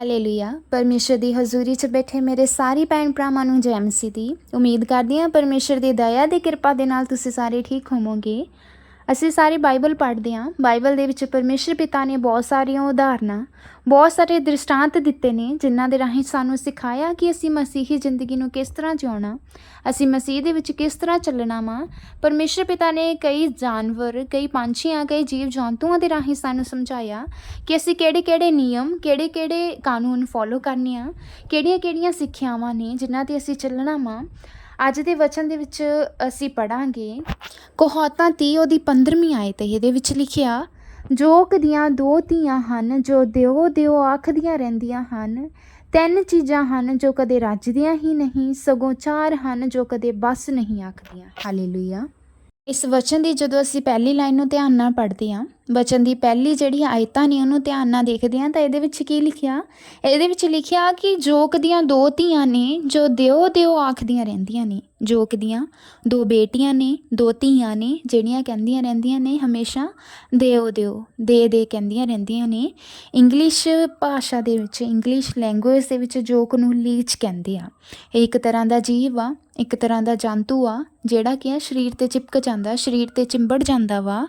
Hallelujah ਪਰਮੇਸ਼ਰ ਦੀ ਹਜ਼ੂਰੀ 'ਚ ਬੈਠੇ ਮੇਰੇ ਸਾਰੇ ਭੈਣ ਭਰਾਵਾਂ ਨੂੰ ਜੈ ਮਸੀਹ ਦੀ। ਉਮੀਦ ਕਰਦੀ ਹਾਂ ਪਰਮੇਸ਼ਰ ਦੀ ਦਇਆ ਦੀ ਕਿਰਪਾ ਦੇ ਨਾਲ ਤੁਸੀਂ ਸਾਰੇ ਠੀਕ ਹੋਵੋਗੇ। ਅਸੀਂ ਸਾਰੇ ਬਾਈਬਲ ਪੜ੍ਹਦੇ ਹਾਂ। ਬਾਈਬਲ ਦੇ ਵਿੱਚ ਪਰਮੇਸ਼ਰ ਪਿਤਾ ਨੇ ਬਹੁਤ ਸਾਰੀਆਂ ਉਦਾਹਰਨਾਂ, ਬਹੁਤ ਸਾਰੇ ਦ੍ਰਿਸ਼ਟਾਂਤ ਦਿੱਤੇ ਨੇ, ਜਿਨ੍ਹਾਂ ਦੇ ਰਾਹੀਂ ਸਾਨੂੰ ਸਿਖਾਇਆ ਕਿ ਅਸੀਂ ਮਸੀਹੀ ਜ਼ਿੰਦਗੀ ਨੂੰ ਕਿਸ ਤਰ੍ਹਾਂ ਜਿਉਣਾ, ਅਸੀਂ ਮਸੀਹ ਦੇ ਵਿੱਚ ਕਿਸ ਤਰ੍ਹਾਂ ਚੱਲਣਾ ਵਾ। ਪਰਮੇਸ਼ਰ ਪਿਤਾ ਨੇ ਕਈ ਜਾਨਵਰ, ਕਈ ਪੰਛੀਆਂ, ਕਈ ਜੀਵ ਜੰਤੂਆਂ ਦੇ ਰਾਹੀਂ ਸਾਨੂੰ ਸਮਝਾਇਆ ਕਿ ਅਸੀਂ ਕਿਹੜੇ-ਕਿਹੜੇ ਨਿਯਮ, ਕਿਹੜੇ-ਕਿਹੜੇ ਕਾਨੂੰਨ ਫੋਲੋ ਕਰਨੇ ਆ, ਕਿਹੜੀਆਂ-ਕਿਹੜੀਆਂ ਸਿੱਖਿਆਵਾਂ ਨੇ, ਜਿਨ੍ਹਾਂ ਤੇ ਅਸੀਂ ਚੱਲਣਾ ਵਾ। ਅੱਜ ਦੇ ਵਚਨ ਦੇ ਵਿੱਚ ਅਸੀਂ ਪੜਾਂਗੇ ਕਹਾਤਾਂ 30 ਉਹਦੀ 15ਵੀਂ ਆਇਤ ਹੈ, ਇਹਦੇ ਵਿੱਚ ਲਿਖਿਆ ਜੋਕ ਦੀਆਂ ਦੋ ਧੀਆਂ ਹਨ, ਜੋ ਦਿਓ ਦਿਓ ਆਖਦੀਆਂ ਰਹਿੰਦੀਆਂ ਹਨ, ਤਿੰਨ ਚੀਜ਼ਾਂ ਹਨ ਜੋ ਕਦੇ ਰੱਜਦੀਆਂ ਹੀ ਨਹੀਂ, ਸਗੋਂ ਚਾਰ ਹਨ ਜੋ ਕਦੇ ਬਸ ਨਹੀਂ ਆਖਦੀਆਂ। ਹਾਲੇਲੂਇਆ ਇਸ ਵਚਨ ਦੀ ਜਦੋਂ ਅਸੀਂ ਪਹਿਲੀ ਲਾਈਨ ਨੂੰ ਧਿਆਨ ਨਾਲ ਪੜ੍ਹਦੇ ਹਾਂ ਵਚਨ ਦੀ ਪਹਿਲੀ ਜਿਹੜੀ ਆਇਤਾਂ ਨੇ ਉਹਨੂੰ ਧਿਆਨ ਨਾਲ ਦੇਖਦੇ ਹਾਂ ਤਾਂ ਇਹਦੇ ਵਿੱਚ ਕੀ ਲਿਖਿਆ? ਇਹਦੇ ਵਿੱਚ ਲਿਖਿਆ ਕਿ ਜੋਕ ਦੀਆਂ ਦੋ ਧੀਆਂ ਨੇ ਜੋ ਦਿਓ ਦਿਓ ਆਖਦੀਆਂ ਰਹਿੰਦੀਆਂ ਨੇ। ਜੋਕ ਦੀਆਂ ਦੋ ਬੇਟੀਆਂ ਨੇ, ਦੋ ਧੀਆਂ ਨੇ, ਜਿਹੜੀਆਂ ਕਹਿੰਦੀਆਂ ਰਹਿੰਦੀਆਂ ਨੇ ਹਮੇਸ਼ਾ ਦਿਓ ਦਿਓ, ਦੇ ਦੇ ਕਹਿੰਦੀਆਂ ਰਹਿੰਦੀਆਂ ਨੇ। ਇੰਗਲਿਸ਼ ਭਾਸ਼ਾ ਦੇ ਵਿੱਚ, ਇੰਗਲਿਸ਼ ਲੈਂਗੁਏਜ ਦੇ ਵਿੱਚ ਜੋਕ ਨੂੰ ਲੀਚ ਕਹਿੰਦੇ ਆ। ਇਹ ਇੱਕ ਤਰ੍ਹਾਂ ਦਾ ਜੀਵ ਆ, ਇੱਕ ਤਰ੍ਹਾਂ ਦਾ ਜੰਤੂ ਆ, ਜਿਹੜਾ ਕਿ ਆ ਸਰੀਰ ਤੇ ਚਿਪਕ ਜਾਂਦਾ, ਸਰੀਰ ਤੇ ਚਿੰਬੜ ਜਾਂਦਾ ਵਾ।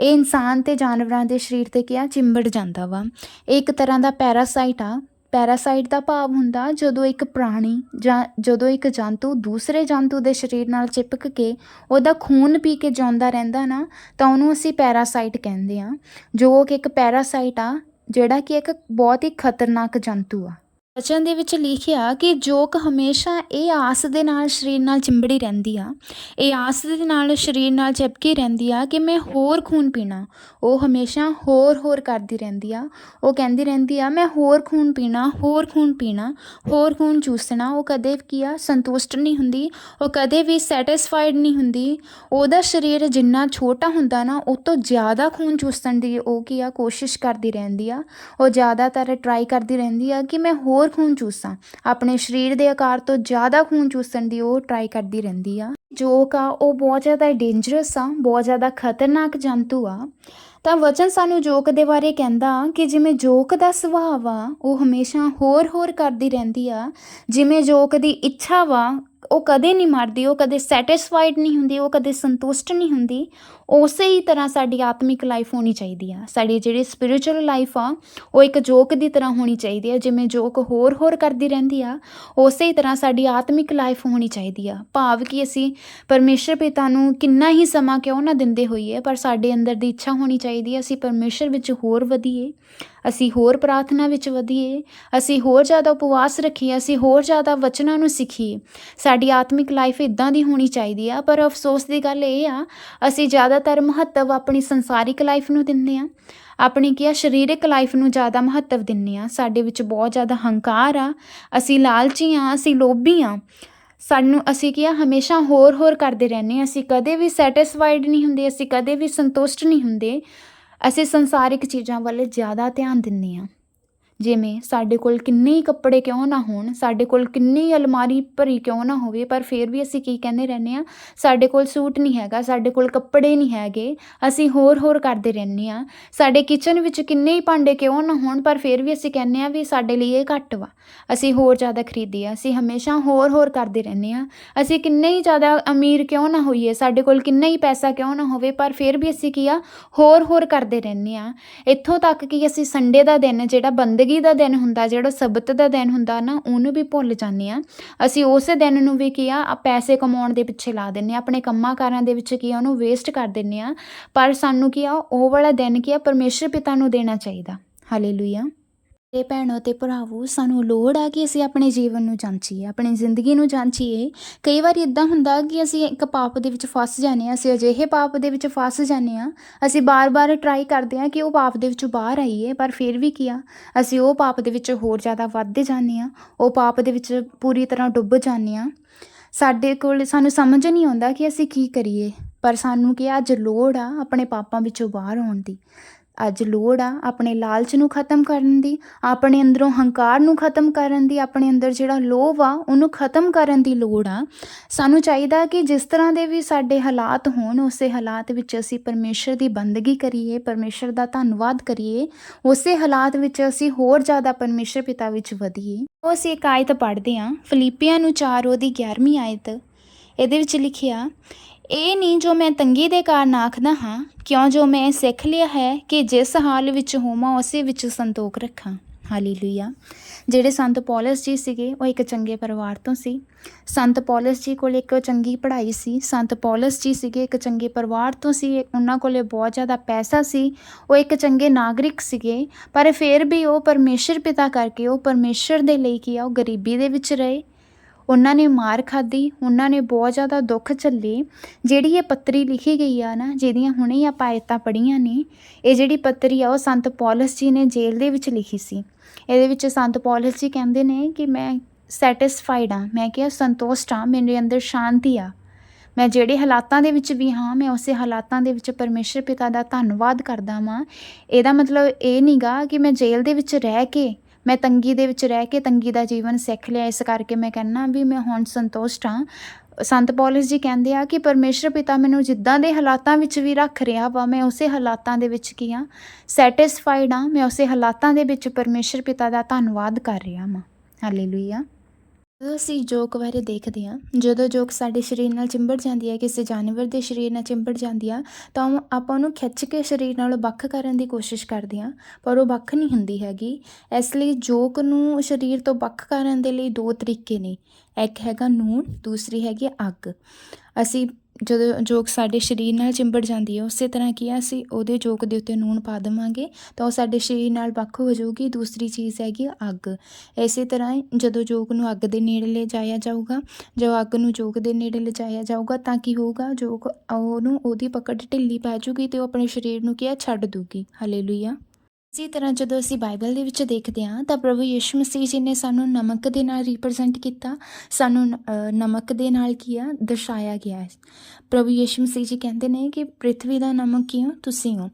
ਇਹ ਇਨਸਾਨ ਤੇ ਜਾਨਵਰਾਂ ਦੇ ਸਰੀਰ ਤੇ ਕੀ ਆ ਚਿੰਬੜ ਜਾਂਦਾ ਵਾ। ਇਹ ਇੱਕ ਤਰ੍ਹਾਂ ਦਾ ਪੈਰਾਸਾਈਟ ਆ। ਪੈਰਾਸਾਈਟ ਦਾ ਭਾਵ ਹੁੰਦਾ ਜਦੋਂ ਇੱਕ ਪ੍ਰਾਣੀ ਜਾਂ ਜਦੋਂ ਇੱਕ ਜੰਤੂ ਦੂਸਰੇ ਜੰਤੂ ਦੇ ਸਰੀਰ ਨਾਲ ਚਿਪਕ ਕੇ ਉਹਦਾ ਖੂਨ ਪੀ ਕੇ ਜਾਂਦਾ ਰਹਿੰਦਾ ਨਾ, ਤਾਂ ਉਹਨੂੰ ਅਸੀਂ ਪੈਰਾਸਾਈਟ ਕਹਿੰਦੇ ਆ। ਜੋ ਕਿ ਇੱਕ ਪੈਰਾਸਾਈਟ ਆ, ਜਿਹੜਾ ਕਿ ਇੱਕ ਬਹੁਤ ਹੀ ਖਤਰਨਾਕ ਜੰਤੂ ਆ। ਵਚਨ ਦੇ ਵਿੱਚ ਲਿਖਿਆ ਕਿ ਜੋਕ ਹਮੇਸ਼ਾ ਇਹ ਆਸ ਦੇ ਨਾਲ ਸਰੀਰ ਨਾਲ ਚਿੰਬੜੀ ਰਹਿੰਦੀ ਆ, ਇਹ ਆਸ ਦੇ ਨਾਲ ਸਰੀਰ ਨਾਲ ਚਿਪਕੀ ਰਹਿੰਦੀ ਆ ਕਿ ਮੈਂ ਹੋਰ ਖੂਨ ਪੀਣਾ, ਉਹ ਹਮੇਸ਼ਾ ਹੋਰ ਹੋਰ ਕਰਦੀ ਰਹਿੰਦੀ ਆ। ਉਹ ਕਹਿੰਦੀ ਰਹਿੰਦੀ ਆ, ਮੈਂ ਹੋਰ ਖੂਨ ਪੀਣਾ, ਹੋਰ ਖੂਨ ਪੀਣਾ, ਹੋਰ ਖੂਨ ਚੂਸਣਾ, ਉਹ ਕਦੇ ਕੀ ਆ, ਸੰਤੁਸ਼ਟ ਨਹੀਂ ਹੁੰਦੀ, ਉਹ ਕਦੇ ਵੀ ਸੈਟੀਸਫਾਈਡ ਨਹੀਂ ਹੁੰਦੀ। ਉਹਦਾ ਸਰੀਰ ਜਿੰਨਾ ਛੋਟਾ ਹੁੰਦਾ ਨਾ, ਉਹ ਤੋਂ ਜ਼ਿਆਦਾ ਖੂਨ ਚੂਸਣ ਦੀ ਉਹ ਕੀ ਆ, ਕੋਸ਼ਿਸ਼ ਕਰਦੀ ਰਹਿੰਦੀ ਆ। ਉਹ ਜ਼ਿਆਦਾਤਰ ਟਰਾਈ ਕਰਦੀ ਰਹਿੰਦੀ ਆ ਕਿ ਮੈਂ ਹੋਰ ਖੂਨ ਚੂਸਾਂ। ਆਪਣੇ ਸਰੀਰ ਦੇ ਆਕਾਰ ਤੋਂ ਜ਼ਿਆਦਾ ਖੂਨ ਚੂਸਣ ਦੀ ਉਹ ਟਰਾਈ ਕਰਦੀ ਰਹਿੰਦੀ ਆ। ਜੋਕ ਆ, ਉਹ ਬਹੁਤ ਜ਼ਿਆਦਾ ਡੇਂਜਰਸ ਆ, ਬਹੁਤ ਜ਼ਿਆਦਾ ਖਤਰਨਾਕ ਜੰਤੂ ਆ। ਤਾਂ ਵਚਨ ਸਾਨੂੰ ਜੋਕ ਦੇ ਬਾਰੇ ਕਹਿੰਦਾ ਕਿ ਜਿਵੇਂ ਜੋਕ ਦਾ ਸੁਭਾਅ ਆ ਉਹ ਹਮੇਸ਼ਾ ਹੋਰ ਹੋਰ ਕਰਦੀ ਰਹਿੰਦੀ ਆ। ਜਿਵੇਂ ਜੋਕ ਦੀ ਇੱਛਾ ਵਾ ਉਹ ਕਦੇ ਨਹੀਂ ਮਰਦੀ, ਉਹ ਕਦੇ ਸੈਟੀਸਫਾਈਡ ਨਹੀਂ ਹੁੰਦੀ, ਉਹ ਕਦੇ ਸੰਤੁਸ਼ਟ ਨਹੀਂ ਹੁੰਦੀ, ਉਸੇ ਹੀ ਤਰ੍ਹਾਂ ਸਾਡੀ ਆਤਮਿਕ ਲਾਈਫ ਹੋਣੀ ਚਾਹੀਦੀ ਆ। ਸਾਡੀ ਜਿਹੜੀ ਸਪਿਰਚੁਅਲ ਲਾਈਫ ਆ, ਉਹ ਇੱਕ ਜੋਕ ਦੀ ਤਰ੍ਹਾਂ ਹੋਣੀ ਚਾਹੀਦੀ ਆ, ਜਿਵੇਂ ਜੋਕ ਹੋਰ ਹੋਰ ਕਰਦੀ ਰਹਿੰਦੀ ਆ, ਉਸੇ ਹੀ ਤਰ੍ਹਾਂ ਸਾਡੀ ਆਤਮਿਕ ਲਾਈਫ ਹੋਣੀ ਚਾਹੀਦੀ ਆ। ਭਾਵ ਕਿ ਅਸੀਂ ਪਰਮੇਸ਼ਰ ਪਿਤਾ ਨੂੰ ਕਿੰਨਾ ਹੀ ਸਮਾਂ ਕਿਉਂ ਨਾ ਦਿੰਦੇ ਹੋਈਏ, ਪਰ ਸਾਡੇ ਅੰਦਰ ਦੀ ਇੱਛਾ ਹੋਣੀ ਚਾਹੀਦੀ ਹੈ ਅਸੀਂ ਪਰਮੇਸ਼ਰ ਵਿੱਚ ਹੋਰ ਵਧੀਏ। ਅਸੀਂ ਹੋਰ ਪ੍ਰਾਰਥਨਾ ਵਿੱਚ ਵਧੀਏ, ਅਸੀਂ ਹੋਰ ਜ਼ਿਆਦਾ ਉਪਵਾਸ ਰੱਖੀਏ, ਅਸੀਂ ਹੋਰ ਜ਼ਿਆਦਾ ਵਚਨਾਂ ਨੂੰ ਸਿੱਖੀਏ। ਸਾਡੀ ਆਤਮਿਕ ਲਾਈਫ ਇਦਾਂ ਦੀ ਹੋਣੀ ਚਾਹੀਦੀ ਆ, ਪਰ ਅਫਸੋਸ ਦੀ ਗੱਲ ਇਹ ਆ, ਅਸੀਂ ਜ਼ਿਆਦਾਤਰ ਮਹੱਤਵ ਆਪਣੀ ਸੰਸਾਰਿਕ ਲਾਈਫ ਨੂੰ ਦਿੰਦੇ ਆ। ਆਪਣੀ ਕੀ ਆ, ਸਰੀਰਕ ਲਾਈਫ ਨੂੰ ਜ਼ਿਆਦਾ ਮਹੱਤਵ ਦਿੰਦੇ ਆ। ਸਾਡੇ ਵਿੱਚ ਬਹੁਤ ਜ਼ਿਆਦਾ ਹੰਕਾਰ ਆ, ਅਸੀਂ ਲਾਲਚੀ ਆ, ਅਸੀਂ ਲੋਭੀ ਆ। ਸਾਨੂੰ, ਅਸੀਂ ਕੀ ਆ, ਹਮੇਸ਼ਾ ਹੋਰ ਹੋਰ ਕਰਦੇ ਰਹਿੰਦੇ ਹਾਂ ਅਸੀਂ ਕਦੇ ਵੀ ਸੈਟੀਸਫਾਈਡ ਨਹੀਂ ਹੁੰਦੇ, ਅਸੀਂ ਕਦੇ ਵੀ ਸੰਤੁਸ਼ਟ ਨਹੀਂ ਹੁੰਦੇ। ਅਸੀਂ ਸੰਸਾਰਿਕ ਚੀਜ਼ਾਂ ਵੱਲ ਜ਼ਿਆਦਾ ਧਿਆਨ ਦਿੰਦੇ ਹਾਂ। ਜਿਵੇਂ ਸਾਡੇ ਕੋਲ ਕਿੰਨੇ ਹੀ ਕੱਪੜੇ ਕਿਉਂ ਨਾ ਹੋਣ, ਸਾਡੇ ਕੋਲ ਕਿੰਨੀ ਅਲਮਾਰੀ ਭਰੀ ਕਿਉਂ ਨਾ ਹੋਵੇ, ਪਰ ਫਿਰ ਵੀ ਅਸੀਂ ਕੀ ਕਹਿੰਦੇ ਰਹਿੰਦੇ ਆ ਸਾਡੇ ਕੋਲ ਸੂਟ ਨਹੀਂ ਹੈਗਾ, ਸਾਡੇ ਕੋਲ ਕੱਪੜੇ ਨਹੀਂ ਹੈਗੇ, ਅਸੀਂ ਹੋਰ ਹੋਰ ਕਰਦੇ ਰਹਿੰਦੇ ਆ ਸਾਡੇ ਕਿਚਨ ਵਿੱਚ ਕਿੰਨੇ ਹੀ ਭਾਂਡੇ ਕਿਉਂ ਨਾ ਹੋਣ, ਪਰ ਫਿਰ ਵੀ ਅਸੀਂ ਕਹਿੰਦੇ ਆ ਵੀ ਸਾਡੇ ਲਈ ਇਹ ਘੱਟ ਵਾ। ਅਸੀਂ ਹੋਰ ਜ਼ਿਆਦਾ ਖਰੀਦੀਏ ਅਸੀਂ ਹਮੇਸ਼ਾ ਹੋਰ ਹੋਰ ਕਰਦੇ ਰਹਿੰਦੇ ਆ ਅਸੀਂ ਕਿੰਨੇ ਹੀ ਜ਼ਿਆਦਾ ਅਮੀਰ ਕਿਉਂ ਨਾ ਹੋਈਏ, ਸਾਡੇ ਕੋਲ ਕਿੰਨਾ ਹੀ ਪੈਸਾ ਕਿਉਂ ਨਾ ਹੋਵੇ, ਪਰ ਫਿਰ ਵੀ ਅਸੀਂ ਕੀ ਆ, ਹੋਰ ਹੋਰ ਕਰਦੇ ਰਹਿੰਦੇ ਆ ਇੱਥੋਂ ਤੱਕ ਕਿ ਅਸੀਂ ਸੰਡੇ ਦਾ ਦਿਨ ਜਿਹੜਾ ਬੰਦਗੀ ਦਾ ਦਿਨ ਹੁੰਦਾ, ਜਿਹੜਾ ਸਬਤ ਦਾ ਦਿਨ ਹੁੰਦਾ ਨਾ, ਉਹਨੂੰ ਵੀ ਭੁੱਲ ਜਾਂਦੇ ਆ ਅਸੀਂ ਉਸੇ ਦਿਨ ਨੂੰ ਵੀ ਕੀ ਆ ਆ ਪੈਸੇ ਕਮਾਉਣ ਦੇ ਪਿੱਛੇ ਲਾ ਦਿੰਨੇ ਆ ਆਪਣੇ ਕੰਮਾਂ ਕਾਰਾਂ ਦੇ ਵਿੱਚ ਕੀ ਆ, ਉਹਨੂੰ ਵੇਸਟ ਕਰ ਦਿੰਨੇ ਆ ਪਰ ਸਾਨੂੰ ਕੀ ਆ, ਉਹ ਵਾਲਾ ਦਿਨ ਕੀ ਆ, ਪਰਮੇਸ਼ਰ ਪਿਤਾ ਨੂੰ ਦੇਣਾ ਚਾਹੀਦਾ। ਹਾਲੇਲੂਇਆ ਤੇ ਭੈਣੋ ਤੇ ਭਰਾਵੋ, ਸਾਨੂੰ ਲੋੜ ਆ ਕਿ ਅਸੀਂ ਆਪਣੇ ਜੀਵਨ ਨੂੰ ਜਾਂਚੀਏ, ਆਪਣੀ ਜ਼ਿੰਦਗੀ ਨੂੰ ਜਾਂਚੀਏ। ਕਈ ਵਾਰ ਇਦਾਂ ਹੁੰਦਾ ਕਿ ਅਸੀਂ ਇੱਕ ਪਾਪ ਦੇ ਵਿੱਚ ਫਸ ਜਾਂਦੇ ਆ ਅਸੀਂ ਅਜਿਹੇ ਪਾਪ ਦੇ ਵਿੱਚ ਫਸ ਜਾਂਦੇ ਆ ਅਸੀਂ ਬਾਰ-ਬਾਰ ਟਰਾਈ ਕਰਦੇ ਆ ਕਿ ਉਹ ਪਾਪ ਦੇ ਵਿੱਚੋਂ ਬਾਹਰ ਆਈਏ, ਪਰ ਫਿਰ ਵੀ ਕੀ ਆ? ਅਸੀਂ ਉਹ ਪਾਪ ਦੇ ਵਿੱਚ ਹੋਰ ਜ਼ਿਆਦਾ ਵੱਧਦੇ ਜਾਂਦੇ ਆ ਉਹ ਪਾਪ ਦੇ ਵਿੱਚ ਪੂਰੀ ਤਰ੍ਹਾਂ ਡੁੱਬ ਜਾਂਦੇ ਆ ਸਾਡੇ ਕੋਲ ਸਾਨੂੰ ਸਮਝ ਨਹੀਂ ਆਉਂਦਾ ਕਿ ਅਸੀਂ ਕੀ ਕਰੀਏ, ਪਰ ਸਾਨੂੰ ਕਿ ਅੱਜ ਲੋੜ ਆ ਆਪਣੇ ਪਾਪਾਂ ਵਿੱਚੋਂ ਬਾਹਰ ਆਉਣ ਦੀ। ਅੱਜ ਲੋੜ ਆ ਆਪਣੇ ਲਾਲਚ ਨੂੰ ਖਤਮ ਕਰਨ ਦੀ, ਆਪਣੇ ਅੰਦਰੋਂ ਹੰਕਾਰ ਨੂੰ ਖਤਮ ਕਰਨ ਦੀ, ਆਪਣੇ ਅੰਦਰ ਜਿਹੜਾ ਲੋਭ ਆ, ਉਹਨੂੰ ਖਤਮ ਕਰਨ ਦੀ ਲੋੜ ਆ। ਸਾਨੂੰ ਚਾਹੀਦਾ ਕਿ ਜਿਸ ਤਰ੍ਹਾਂ ਦੇ ਵੀ ਸਾਡੇ ਹਾਲਾਤ ਹੋਣ, ਉਸੇ ਹਾਲਾਤ ਵਿੱਚ ਅਸੀਂ ਪਰਮੇਸ਼ਰ ਦੀ ਬੰਦਗੀ ਕਰੀਏ, ਪਰਮੇਸ਼ਰ ਦਾ ਧੰਨਵਾਦ ਕਰੀਏ, ਉਸੇ ਹਾਲਾਤ ਵਿੱਚ ਅਸੀਂ ਹੋਰ ਜ਼ਿਆਦਾ ਪਰਮੇਸ਼ਰ ਪਿਤਾ ਵਿੱਚ ਵਧੀਏ। ਉਹ ਅਸੀਂ ਇੱਕ ਆਇਤ ਪੜ੍ਹਦੇ ਹਾਂ, ਫਿਲੀਪੀਆਂ ਨੂੰ 4 ਉਹਦੀ 11ਵੀਂ ਆਇਤ। ਇਹਦੇ ਵਿੱਚ ਲਿਖਿਆ ਇਹ ਨਹੀਂ ਜੋ ਮੈਂ ਤੰਗੀ ਦੇ ਕਾਰਨ ਆਖਦਾ ਹਾਂ, ਕਿਉਂ ਜੋ ਮੈਂ ਸਿੱਖ ਲਿਆ ਹੈ ਕਿ ਜਿਸ ਹਾਲ ਵਿੱਚ ਹੋਵਾਂ, ਉਸੇ ਵਿੱਚ ਸੰਤੋਖ ਰੱਖਾਂ। ਹਾਲੇਲੂਇਆ। ਜਿਹੜੇ ਸੰਤ ਪੌਲਸ ਜੀ ਸੀਗੇ, ਉਹ ਇੱਕ ਚੰਗੇ ਪਰਿਵਾਰ ਤੋਂ ਸੀ। ਸੰਤ ਪੌਲਸ ਜੀ ਕੋਲ ਇੱਕ ਚੰਗੀ ਪੜ੍ਹਾਈ ਸੀ। ਸੰਤ ਪੌਲਸ ਜੀ ਸੀਗੇ, ਇੱਕ ਚੰਗੇ ਪਰਿਵਾਰ ਤੋਂ ਸੀ। ਉਹਨਾਂ ਕੋਲੇ ਬਹੁਤ ਜ਼ਿਆਦਾ ਪੈਸਾ ਸੀ। ਉਹ ਇੱਕ ਚੰਗੇ ਨਾਗਰਿਕ ਸੀਗੇ। ਪਰ ਫਿਰ ਵੀ ਉਹ ਪਰਮੇਸ਼ਰ ਪਿਤਾ ਕਰਕੇ, ਉਹ ਪਰਮੇਸ਼ਰ ਦੇ ਲਈ ਕੀ ਆ, ਉਹ ਗਰੀਬੀ ਦੇ ਵਿੱਚ ਰਹੇ। ਉਹਨਾਂ ਨੇ ਮਾਰ ਖਾਧੀ, ਉਹਨਾਂ ਨੇ ਬਹੁਤ ਜ਼ਿਆਦਾ ਦੁੱਖ ਝੱਲੇ। ਜਿਹੜੀ ਇਹ ਪੱਤਰੀ ਲਿਖੀ ਗਈ ਆ ਨਾ, ਜਿਹਦੀਆਂ ਹੁਣੇ ਆਪਾਂ ਆਇਤਾਂ ਪੜ੍ਹੀਆਂ ਨੇ, ਇਹ ਜਿਹੜੀ ਪੱਤਰੀ ਆ ਉਹ ਸੰਤ ਪੌਲਸ ਜੀ ਨੇ ਜੇਲ੍ਹ ਦੇ ਵਿੱਚ ਲਿਖੀ ਸੀ। ਇਹਦੇ ਵਿੱਚ ਸੰਤ ਪੌਲਸ ਜੀ ਕਹਿੰਦੇ ਨੇ ਕਿ ਮੈਂ ਸੈਟੀਸਫਾਈਡ ਆ। ਮੈਂ ਕਿਹਾ ਸੰਤੁਸ਼ਟ ਆ, ਮੇਰੇ ਅੰਦਰ ਸ਼ਾਂਤੀ ਆ। ਮੈਂ ਜਿਹੜੇ ਹਾਲਾਤਾਂ ਦੇ ਵਿੱਚ ਵੀ ਹਾਂ, ਮੈਂ ਉਸੇ ਹਾਲਾਤਾਂ ਦੇ ਵਿੱਚ ਪਰਮੇਸ਼ਰ ਪਿਤਾ ਦਾ ਧੰਨਵਾਦ ਕਰਦਾ ਵਾਂ। ਇਹਦਾ ਮਤਲਬ ਇਹ ਨਹੀਂਗਾ ਕਿ ਮੈਂ ਜੇਲ੍ਹ ਦੇ ਵਿੱਚ ਰਹਿ ਕੇ ਮੈਂ ਤੰਗੀ ਦੇ ਵਿੱਚ ਰਹਿ ਕੇ ਤੰਗੀ ਦਾ ਜੀਵਨ ਸਿੱਖ ਲਿਆ, ਇਸ ਕਰਕੇ ਮੈਂ ਕਹਿੰਨਾ ਵੀ ਮੈਂ ਹੁਣ ਸੰਤੁਸ਼ਟ ਹਾਂ। ਸੰਤ ਪੌਲਸ ਜੀ ਕਹਿੰਦੇ ਆ ਕਿ ਪਰਮੇਸ਼ਰ ਪਿਤਾ ਮੈਨੂੰ ਜਿੱਦਾਂ ਦੇ ਹਾਲਾਤਾਂ ਵਿੱਚ ਵੀ ਰੱਖ ਰਿਹਾ ਵਾ, ਮੈਂ ਉਸੇ ਹਾਲਾਤਾਂ ਦੇ ਵਿੱਚ ਕੀ ਆ ਸੈਟੀਸਫਾਈਡ ਆ ਮੈਂ ਉਸੇ ਹਾਲਾਤਾਂ ਦੇ ਵਿੱਚ ਪਰਮੇਸ਼ਰ ਪਿਤਾ ਦਾ ਧੰਨਵਾਦ ਕਰ ਰਿਹਾ ਵਾਂ। ਹਾਲੇਲੂਇਆ ਜਦੋਂ ਅਸੀਂ ਜੋਕ ਬਾਰੇ ਦੇਖਦੇ ਹਾਂ। ਜਦੋਂ ਜੋਕ ਸਾਡੇ ਸਰੀਰ ਨਾਲ ਚਿੰਬੜ ਜਾਂਦੀ ਹੈ, ਕਿਸੇ ਜਾਨਵਰ ਦੇ ਸਰੀਰ ਨਾਲ ਚਿੰਬੜ ਜਾਂਦੀ ਆ, ਤਾਂ ਉਹ- ਆਪਾਂ ਉਹਨੂੰ ਖਿੱਚ ਕੇ ਸਰੀਰ ਨਾਲੋਂ ਵੱਖ ਕਰਨ ਦੀ ਕੋਸ਼ਿਸ਼ ਕਰਦੇ ਹਾਂ। ਪਰ ਉਹ ਵੱਖ ਨਹੀਂ ਹੁੰਦੀ ਹੈਗੀ। ਇਸ ਲਈ ਜੋਕ ਨੂੰ ਸਰੀਰ ਤੋਂ ਵੱਖ ਕਰਨ ਦੇ ਲਈ ਦੋ ਤਰੀਕੇ ਨੇ। ਇੱਕ ਹੈਗਾ ਨੂਣ, ਦੂਸਰੀ ਹੈਗੀ ਅੱਗ। ਅਸੀਂ ਜਦੋਂ ਜੋਕ ਸਾਡੇ ਸਰੀਰ ਨਾਲ ਚਿੰਬੜ ਜਾਂਦੀ ਹੈ, ਉਸੇ ਤਰ੍ਹਾਂ ਕੀ ਆ, ਅਸੀਂ ਉਹਦੇ ਜੋਕ ਦੇ ਉੱਤੇ ਨੂਣ ਪਾ ਦੇਵਾਂਗੇ, ਤਾਂ ਉਹ ਸਾਡੇ ਸਰੀਰ ਨਾਲ ਵੱਖ ਹੋ ਜਾਊਗੀ, ਦੂਸਰੀ ਚੀਜ਼ ਹੈਗੀ ਅੱਗ। ਇਸੇ ਤਰ੍ਹਾਂ ਹੀ ਜਦੋਂ ਜੋਗ ਨੂੰ ਅੱਗ ਦੇ ਨੇੜੇ ਲਿਜਾਇਆ ਜਾਊਗਾ ਜਦੋਂ ਅੱਗ ਨੂੰ ਜੋਗ ਦੇ ਨੇੜੇ ਲਿਜਾਇਆ ਜਾਊਗਾ, ਤਾਂ ਕੀ ਹੋਊਗਾ ਜੋਗ ਉਹਨੂੰ ਉਹਦੀ ਪਕੜ ਢਿੱਲੀ ਪੈ ਜਾਊਗੀ ਤੇ ਉਹ ਆਪਣੇ ਸਰੀਰ ਨੂੰ ਕੀ ਆ, ਛੱਡ ਦੂਗੀ ਹਾਲੇਲੂਇਆ ਇਸੇ ਤਰ੍ਹਾਂ ਜਦੋਂ ਅਸੀਂ ਬਾਈਬਲ ਦੇ ਵਿੱਚ ਦੇਖਦੇ ਹਾਂ, ਤਾਂ ਪ੍ਰਭੂ ਯਿਸੂ ਮਸੀਹ ਜੀ ਨੇ ਸਾਨੂੰ ਨਮਕ ਦੇ ਨਾਲ ਰਿਪਰੈਜ਼ੈਂਟ ਕੀਤਾ। ਸਾਨੂੰ ਨਮਕ ਦੇ ਨਾਲ ਕੀ ਆ? ਦਰਸਾਇਆ ਗਿਆ ਹੈ। ਪ੍ਰਭੂ ਯਿਸੂ ਮਸੀਹ ਜੀ ਕਹਿੰਦੇ ਨੇ ਕਿ ਪ੍ਰithvi ਦਾ ਨਮਕ ਕੀ ਹੋ ਤੁਸੀਂ ਹੋ।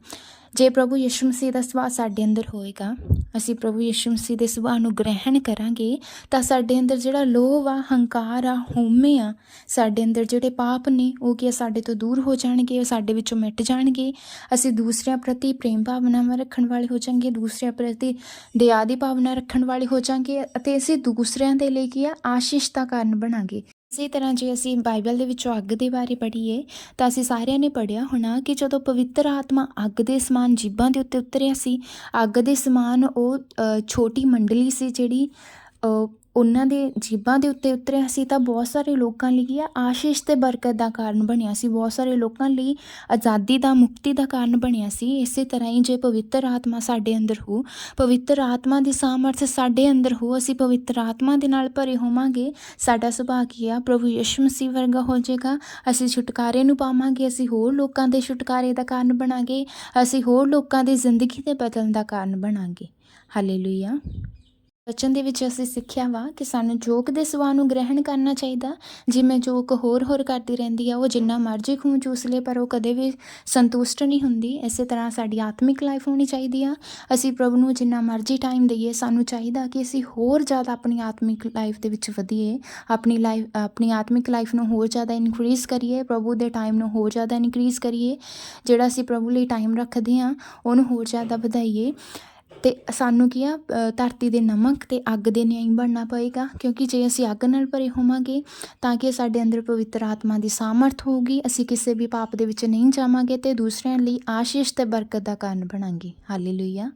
ਜੇ ਪ੍ਰਭੂ ਯਿਸੂ ਮਸੀਹ ਦਾ ਸੁਭਾਅ ਸਾਡੇ ਅੰਦਰ ਹੋਏਗਾ, ਅਸੀਂ ਪ੍ਰਭੂ ਯਿਸੂ ਮਸੀਹ ਦੇ ਸੁਭਾਅ ਨੂੰ ਗ੍ਰਹਿਣ ਕਰਾਂਗੇ, ਤਾਂ ਸਾਡੇ ਅੰਦਰ ਜਿਹੜਾ ਲੋਭ ਆ, ਹੰਕਾਰ ਆ, ਹਉਮੈ ਆ, ਸਾਡੇ ਅੰਦਰ ਜਿਹੜੇ ਪਾਪ ਨੇ, ਉਹ ਕੀ ਆ, ਸਾਡੇ ਤੋਂ ਦੂਰ ਹੋ ਜਾਣਗੇ, ਉਹ ਸਾਡੇ ਵਿੱਚੋਂ ਮਿਟ ਜਾਣਗੇ। ਅਸੀਂ ਦੂਸਰਿਆਂ ਪ੍ਰਤੀ ਪ੍ਰੇਮ ਭਾਵਨਾਵਾਂ ਰੱਖਣ ਵਾਲੇ ਹੋ ਜਾਵਾਂਗੇ ਦੂਸਰਿਆਂ ਪ੍ਰਤੀ ਦਇਆ ਦੀ ਭਾਵਨਾ ਰੱਖਣ ਵਾਲੇ ਹੋ ਜਾਵਾਂਗੇ ਅਤੇ ਅਸੀਂ ਦੂਸਰਿਆਂ ਦੇ ਲਈ ਕੀ ਆ, ਆਸ਼ੀਸ਼ ਕਾਰਨ ਬਣਾਂਗੇ। ਇਸੇ ਤਰ੍ਹਾਂ ਜੇ ਅਸੀਂ ਬਾਈਬਲ ਦੇ ਵਿੱਚੋਂ ਅੱਗ ਦੇ ਬਾਰੇ ਪੜ੍ਹੀਏ, ਤਾਂ ਅਸੀਂ ਸਾਰਿਆਂ ਨੇ ਪੜ੍ਹਿਆ ਹੋਣਾ ਕਿ ਜਦੋਂ ਪਵਿੱਤਰ ਆਤਮਾ ਅੱਗ ਦੇ ਸਮਾਨ ਜੀਬਾਂ ਦੇ ਉੱਤੇ ਉਤਰਿਆ ਸੀ, ਅੱਗ ਦੇ ਸਮਾਨ ਉਹ ਛੋਟੀ ਮੰਡਲੀ ਸੀ ਜਿਹੜੀ ਉਹਨਾਂ ਦੇ ਜੀਬਾਂ ਦੇ ਉੱਤੇ ਉਤਰਿਆ ਸੀ ਤਾਂ ਬਹੁਤ ਸਾਰੇ ਲੋਕਾਂ ਲਈ ਕੀ ਆ ਆਸ਼ੀਸ਼ ਤੇ ਬਰਕਤ ਦਾ ਕਾਰਨ ਬਣਿਆ ਸੀ। ਬਹੁਤ ਸਾਰੇ ਲੋਕਾਂ ਲਈ ਆਜ਼ਾਦੀ ਦਾ, ਮੁਕਤੀ ਦਾ ਕਾਰਨ ਬਣਿਆ ਸੀ। ਇਸੇ ਤਰ੍ਹਾਂ ਹੀ ਜੇ ਪਵਿੱਤਰ ਆਤਮਾ ਸਾਡੇ ਅੰਦਰ ਹੋ, ਪਵਿੱਤਰ ਆਤਮਾ ਦੀ ਸਾਮਰਥ ਸਾਡੇ ਅੰਦਰ ਹੋ, ਅਸੀਂ ਪਵਿੱਤਰ ਆਤਮਾ ਦੇ ਨਾਲ ਭਰੇ ਹੋਵਾਂਗੇ, ਸਾਡਾ ਸੁਭਾਅ ਕੀ ਆ? ਪ੍ਰਭੂ ਯਿਸੂ ਮਸੀਹ ਵਰਗਾ ਹੋ ਜਾਏਗਾ। ਅਸੀਂ ਛੁਟਕਾਰੇ ਨੂੰ ਪਾਵਾਂਗੇ, ਅਸੀਂ ਹੋਰ ਲੋਕਾਂ ਦੇ ਛੁਟਕਾਰੇ ਦਾ ਕਾਰਨ ਬਣਾਂਗੇ, ਅਸੀਂ ਹੋਰ ਲੋਕਾਂ ਦੀ ਜ਼ਿੰਦਗੀ ਦੇ ਬਦਲਣ ਦਾ ਕਾਰਨ ਬਣਾਂਗੇ। ਹਾਲੇਲੂਇਆ ਬਚਨ ਦੇ ਵਿੱਚ ਅਸੀਂ ਸਿੱਖਿਆ ਵਾ ਕਿ ਸਾਨੂੰ ਜੋਕ ਦੇ ਸੁਭਾਅ ਨੂੰ ਗ੍ਰਹਿਣ ਕਰਨਾ ਚਾਹੀਦਾ। ਜਿਵੇਂ ਜੋਕ ਹੋਰ ਹੋਰ ਕਰਦੀ ਰਹਿੰਦੀ ਆ, ਉਹ ਜਿੰਨਾ ਮਰਜ਼ੀ ਖੂਨ ਚੂਸ ਲੇ, ਪਰ ਉਹ ਕਦੇ ਵੀ ਸੰਤੁਸ਼ਟ ਨਹੀਂ ਹੁੰਦੀ। ਇਸੇ ਤਰ੍ਹਾਂ ਸਾਡੀ ਆਤਮਿਕ ਲਾਈਫ ਹੋਣੀ ਚਾਹੀਦੀ ਆ। ਅਸੀਂ ਪ੍ਰਭੂ ਨੂੰ ਜਿੰਨਾ ਮਰਜ਼ੀ ਟਾਈਮ ਦਈਏ, ਸਾਨੂੰ ਚਾਹੀਦਾ ਕਿ ਅਸੀਂ ਹੋਰ ਜ਼ਿਆਦਾ ਆਪਣੀ ਆਤਮਿਕ ਲਾਈਫ ਦੇ ਵਿੱਚ ਵਧੀਏ। ਆਪਣੀ ਲਾਈਫ ਆਪਣੀ ਆਤਮਿਕ ਲਾਈਫ ਨੂੰ ਹੋਰ ਜ਼ਿਆਦਾ ਇਨਕਰੀਜ਼ ਕਰੀਏ, ਪ੍ਰਭੂ ਦੇ ਟਾਈਮ ਨੂੰ ਹੋਰ ਜ਼ਿਆਦਾ ਇਨਕਰੀਜ਼ ਕਰੀਏ। ਜਿਹੜਾ ਅਸੀਂ ਪ੍ਰਭੂ ਲਈ ਟਾਈਮ ਰੱਖਦੇ ਹਾਂ ਉਹਨੂੰ ਹੋਰ ਜ਼ਿਆਦਾ ਵਧਾਈਏ। ਅਤੇ ਸਾਨੂੰ ਕੀ ਆ ਧਰਤੀ ਦੇ ਨਮਕ ਅਤੇ ਅੱਗ ਦੇ ਨਿਆਂ ਬਣਨਾ ਪਏਗਾ, ਕਿਉਂਕਿ ਜੇ ਅਸੀਂ ਅੱਗ ਨਾਲ ਭਰੇ ਹੋਵਾਂਗੇ, ਤਾਂ ਕਿ ਸਾਡੇ ਅੰਦਰ ਪਵਿੱਤਰ ਆਤਮਾ ਦੀ ਸਾਮਰਥ ਹੋਊਗੀ, ਅਸੀਂ ਕਿਸੇ ਵੀ ਪਾਪ ਦੇ ਵਿੱਚ ਨਹੀਂ ਜਾਵਾਂਗੇ ਤੇ ਦੂਸਰਿਆਂ ਲਈ ਆਸ਼ੀਸ਼ ਤੇ ਬਰਕਤ ਦਾ ਕਾਰਨ ਬਣਾਂਗੇ। ਹਾਲੇਲੂਇਆ